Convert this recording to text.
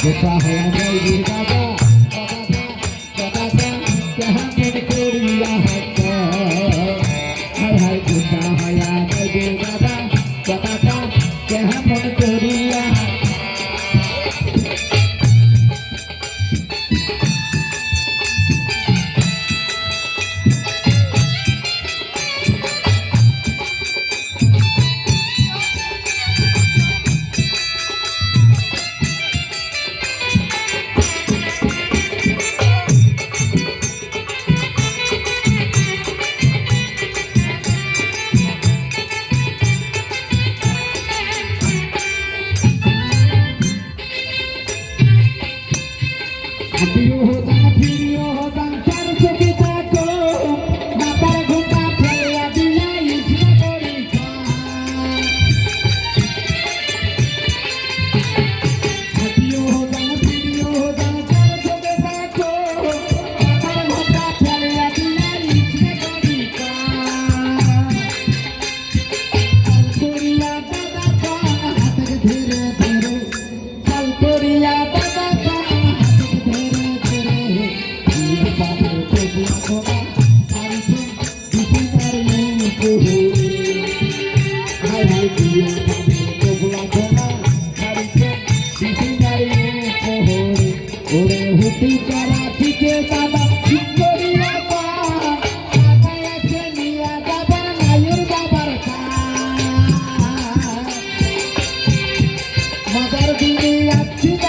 If I had a baby, के you. Mother, be me up to